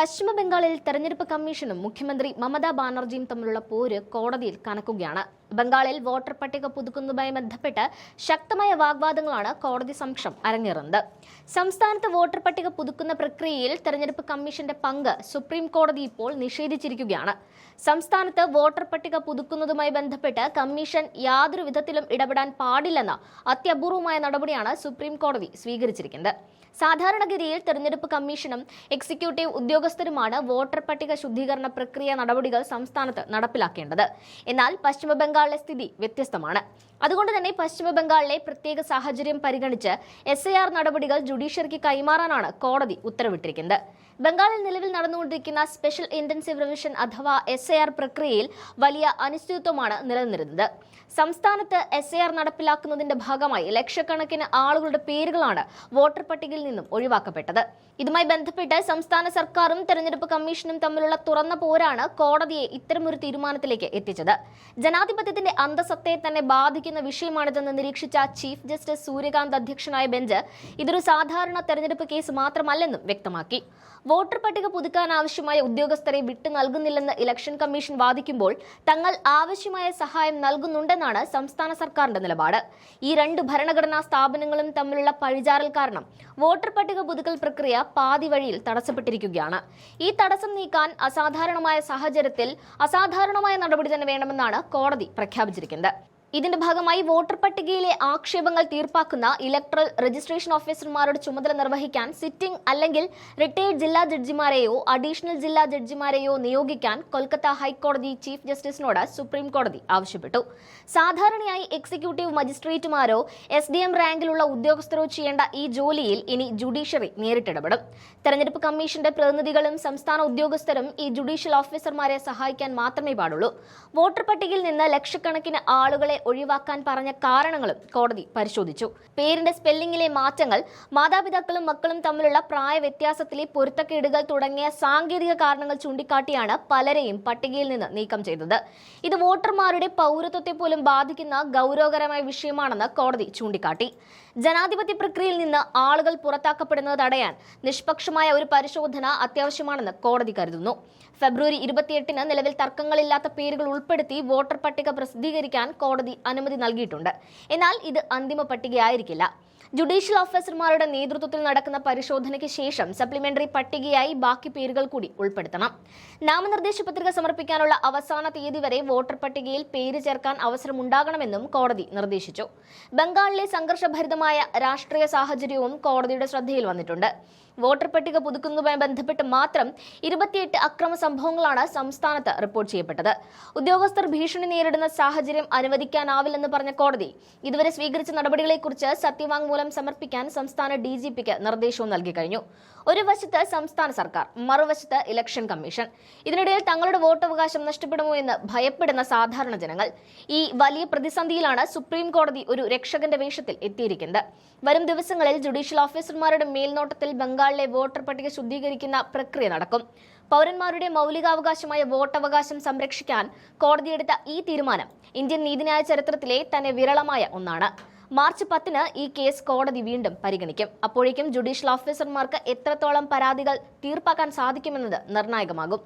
പശ്ചിമ ബംഗാളിൽ തെരഞ്ഞെടുപ്പ് കമ്മീഷനും മുഖ്യമന്ത്രി മമതാ ബാനർജിയും തമ്മിലുള്ള പോര് കോടതിയിൽ കനക്കുകയാണ്. ബംഗാളിൽ വോട്ടർ പട്ടിക പുതുക്കുന്നതുമായി ബന്ധപ്പെട്ട് ശക്തമായ വാഗ്വാദങ്ങളാണ് കോടതി സമക്ഷം അരങ്ങേറുന്നത്. സംസ്ഥാനത്ത് വോട്ടർ പട്ടിക പുതുക്കുന്ന പ്രക്രിയയിൽ തെരഞ്ഞെടുപ്പ് കമ്മീഷന്റെ പങ്ക് സുപ്രീം കോടതി ഇപ്പോൾ നിഷേധിച്ചിരിക്കുകയാണ്. സംസ്ഥാനത്ത് വോട്ടർ പട്ടിക പുതുക്കുന്നതുമായി ബന്ധപ്പെട്ട് കമ്മീഷൻ യാതൊരു വിധത്തിലും ഇടപെടാൻ പാടില്ലെന്ന അത്യപൂർവമായ നടപടിയാണ് സുപ്രീം കോടതി സ്വീകരിച്ചിരിക്കുന്നത്. സാധാരണഗതിയിൽ തെരഞ്ഞെടുപ്പ് കമ്മീഷനും എക്സിക്യൂട്ടീവ് ഉദ്യോഗസ്ഥരുമാണ് വോട്ടർ പട്ടിക ശുദ്ധീകരണ പ്രക്രിയ നടപടികൾ സംസ്ഥാനത്ത് നടപ്പിലാക്കേണ്ടത്. എന്നാൽ പശ്ചിമ ബംഗാളിലെ സ്ഥിതി വ്യത്യസ്തമാണ്. അതുകൊണ്ട് തന്നെ പശ്ചിമബംഗാളിലെ പ്രത്യേക സാഹചര്യം പരിഗണിച്ച് എസ് നടപടികൾ ജുഡീഷ്യറിക്ക് കൈമാറാനാണ് കോടതി ഉത്തരവിട്ടിരിക്കുന്നത്. ബംഗാളിൽ നിലവിൽ നടന്നുകൊണ്ടിരിക്കുന്ന സ്പെഷ്യൽ ഇന്റൻസീവ് റിവിഷൻ അഥവാ എസ് പ്രക്രിയയിൽ വലിയ അനിശ്ചിതത്വമാണ് നിലനിന്നിരുന്നത്. സംസ്ഥാനത്ത് എസ് ഐ ആർ നടപ്പിലാക്കുന്നതിന്റെ ഭാഗമായി ലക്ഷക്കണക്കിന് ആളുകളുടെ പേരുകളാണ് വോട്ടർ പട്ടികയിൽ നിന്നും ഒഴിവാക്കപ്പെട്ടത്. ഇതുമായി ബന്ധപ്പെട്ട് സംസ്ഥാന സർക്കാരും തെരഞ്ഞെടുപ്പ് കമ്മീഷനും തമ്മിലുള്ള തുറന്ന പോരാണ് കോടതിയെ ഇത്തരമൊരു തീരുമാനത്തിലേക്ക് എത്തിച്ചത്. ജനാധിപത്യത്തിന്റെ അന്തസത്തയെ തന്നെ ബാധിക്കുന്ന വിഷയമാണിതെന്ന് നിരീക്ഷിച്ച ചീഫ് ജസ്റ്റിസ് സൂര്യകാന്ത് അധ്യക്ഷനായ ബെഞ്ച് ഇതൊരു സാധാരണ തെരഞ്ഞെടുപ്പ് കേസ് മാത്രമല്ലെന്നും വ്യക്തമാക്കി. വോട്ടർ പട്ടിക പുതുക്കാൻ ആവശ്യമായ ഉദ്യോഗസ്ഥരെ വിട്ടു നൽകുന്നില്ലെന്ന് ഇലക്ഷൻ കമ്മീഷൻ വാദിക്കുമ്പോൾ തങ്ങൾ ആവശ്യമായ സഹായം നൽകുന്നുണ്ടെന്നാണ് സംസ്ഥാന സർക്കാരിന്റെ നിലപാട്. ഈ രണ്ട് ഭരണഘടനാ സ്ഥാപനങ്ങളും തമ്മിലുള്ള പഴിചാറൽ കാരണം വോട്ടർ പട്ടിക പുതുക്കൽ പ്രക്രിയ പാതി വഴിയിൽ തടസ്സപ്പെട്ടിരിക്കുകയാണ്. ഈ തടസ്സം നീക്കാൻ അസാധാരണമായ സാഹചര്യത്തിൽ അസാധാരണമായ നടപടി തന്നെ വേണമെന്നാണ് കോടതി പ്രഖ്യാപിച്ചിരിക്കുന്നത്. ഇതിന്റെ ഭാഗമായി വോട്ടർ പട്ടികയിലെ ആക്ഷേപങ്ങൾ തീർപ്പാക്കുന്ന ഇലക്ട്രൽ രജിസ്ട്രേഷൻ ഓഫീസർമാരുടെ ചുമതല നിർവഹിക്കാൻ സിറ്റിംഗ് അല്ലെങ്കിൽ റിട്ടയർഡ് ജില്ലാ ജഡ്ജിമാരെയോ അഡീഷണൽ ജില്ലാ ജഡ്ജിമാരെയോ നിയോഗിക്കാൻ കൊൽക്കത്ത ഹൈക്കോടതി ചീഫ് ജസ്റ്റിസിനോട് സുപ്രീം കോടതി ആവശ്യപ്പെട്ടു. സാധാരണയായി എക്സിക്യൂട്ടീവ് മജിസ്ട്രേറ്റുമാരോ എസ് ഡി എം റാങ്കിലുള്ള ഉദ്യോഗസ്ഥരോ ചെയ്യേണ്ട ഈ ജോലിയിൽ ഇനി ജുഡീഷ്യറി നേരിട്ടിടപെടും. തെരഞ്ഞെടുപ്പ് കമ്മീഷന്റെ പ്രതിനിധികളും സംസ്ഥാന ഉദ്യോഗസ്ഥരും ഈ ജുഡീഷ്യൽ ഓഫീസർമാരെ സഹായിക്കാൻ മാത്രമേ പാടുള്ളൂ. വോട്ടർ പട്ടികയിൽ നിന്ന് ലക്ഷക്കണക്കിന് ആളുകളെ ഒഴിവാക്കാൻ പറഞ്ഞ കാരണങ്ങളും കോടതി പരിശോധിച്ചു. പേരിന്റെ സ്പെല്ലിംഗിലെ മാറ്റങ്ങൾ മാതാപിതാക്കളും മക്കളും തമ്മിലുള്ള പ്രായ വ്യത്യാസത്തിലെ പൊരുത്തക്കേടുകൾ തുടങ്ങിയ സാങ്കേതിക കാരണങ്ങൾ ചൂണ്ടിക്കാട്ടിയാണ് പലരെയും പട്ടികയിൽ നിന്ന് നീക്കം ചെയ്തത്. ഇത് വോട്ടർമാരുടെ പൗരത്വത്തെ പോലും ബാധിക്കുന്ന ഗൗരവകരമായ വിഷയമാണെന്ന് കോടതി ചൂണ്ടിക്കാട്ടി. ജനാധിപത്യ പ്രക്രിയയിൽ നിന്ന് ആളുകൾ പുറത്താക്കപ്പെടുന്നത് തടയാൻ നിഷ്പക്ഷമായ ഒരു പരിശോധന അത്യാവശ്യമാണെന്ന് കോടതി കരുതുന്നു. ഫെബ്രുവരി ഇരുപത്തിയെട്ടിന് നിലവിൽ തർക്കങ്ങളില്ലാത്ത പേരുകൾ ഉൾപ്പെടുത്തി വോട്ടർ പട്ടിക പ്രസിദ്ധീകരിക്കാൻ കോടതി അനുമതി നൽകിയിട്ടുണ്ട്. എന്നാൽ ഇത് അന്തിമ പട്ടികയായിരിക്കില്ല. ജുഡീഷ്യൽ ഓഫീസർമാരുടെ നേതൃത്വത്തിൽ നടക്കുന്ന പരിശോധനയ്ക്ക് ശേഷം സപ്ലിമെന്ററി പട്ടികയായി ബാക്കി പേരുകൾ കൂടി ഉൾപ്പെടുത്തണം. നാമനിർദ്ദേശ പത്രിക സമർപ്പിക്കാനുള്ള അവസാന തീയതി വരെ വോട്ടർ പട്ടികയിൽ പേര് ചേർക്കാൻ അവസരമുണ്ടാകണമെന്നും കോടതി നിർദ്ദേശിച്ചു. ബംഗാളിലെ സംഘർഷഭരിതമായ രാഷ്ട്രീയ സാഹചര്യവും കോടതിയുടെ ശ്രദ്ധയിൽ വന്നിട്ടുണ്ട്. വോട്ടർ പട്ടിക പുതുക്കുന്നതുമായി ബന്ധപ്പെട്ട് മാത്രം ഇരുപത്തിയെട്ട് അക്രമ സംഭവങ്ങളാണ് സംസ്ഥാനത്ത് റിപ്പോർട്ട് ചെയ്യപ്പെട്ടത്. ഉദ്യോഗസ്ഥർ ഭീഷണി നേരിടുന്ന സാഹചര്യം അനുവദിക്കാനാവില്ലെന്ന് പറഞ്ഞ കോടതി ഇതുവരെ സ്വീകരിച്ച നടപടികളെക്കുറിച്ച് സത്യവാങ്മൂലം സമർപ്പിക്കാൻ സംസ്ഥാന ഡി ജി പിക്ക് നിർദ്ദേശവും നൽകി കഴിഞ്ഞു. ഒരു വശത്ത് സംസ്ഥാന സർക്കാർ മറുവശത്ത് ഇലക്ഷൻ കമ്മീഷൻ. ഇതിനിടയിൽ തങ്ങളുടെ വോട്ടവകാശം നഷ്ടപ്പെടുമോ എന്ന് ഭയപ്പെടുന്ന സാധാരണ ജനങ്ങൾ ഈ വലിയ പ്രതിസന്ധിയിലാണ് സുപ്രീം കോടതി ഒരു രക്ഷകന്റെ വേഷത്തിൽ എത്തിയിരിക്കുന്നത്. വരും ദിവസങ്ങളിൽ ജുഡീഷ്യൽ ഓഫീസർമാരുടെ മേൽനോട്ടത്തിൽ ബംഗാളിലെ വോട്ടർ പട്ടിക ശുദ്ധീകരിക്കുന്ന പ്രക്രിയ നടക്കും. പൗരന്മാരുടെ മൗലികാവകാശമായ വോട്ടവകാശം സംരക്ഷിക്കാൻ കോടതിയെടുത്ത ഈ തീരുമാനം ഇന്ത്യൻ നീതിന്യായ ചരിത്രത്തിലെ തന്നെ വിരളമായ ഒന്നാണ്. മാർച്ച് പത്തിന് ഈ കേസ് കോടതി വീണ്ടും പരിഗണിക്കും. അപ്പോഴേക്കും ജുഡീഷ്യൽ ഓഫീസർമാർക്ക് എത്രത്തോളം പരാതികൾ തീർപ്പാക്കാൻ സാധിക്കുമെന്നത് നിർണായകമാകും.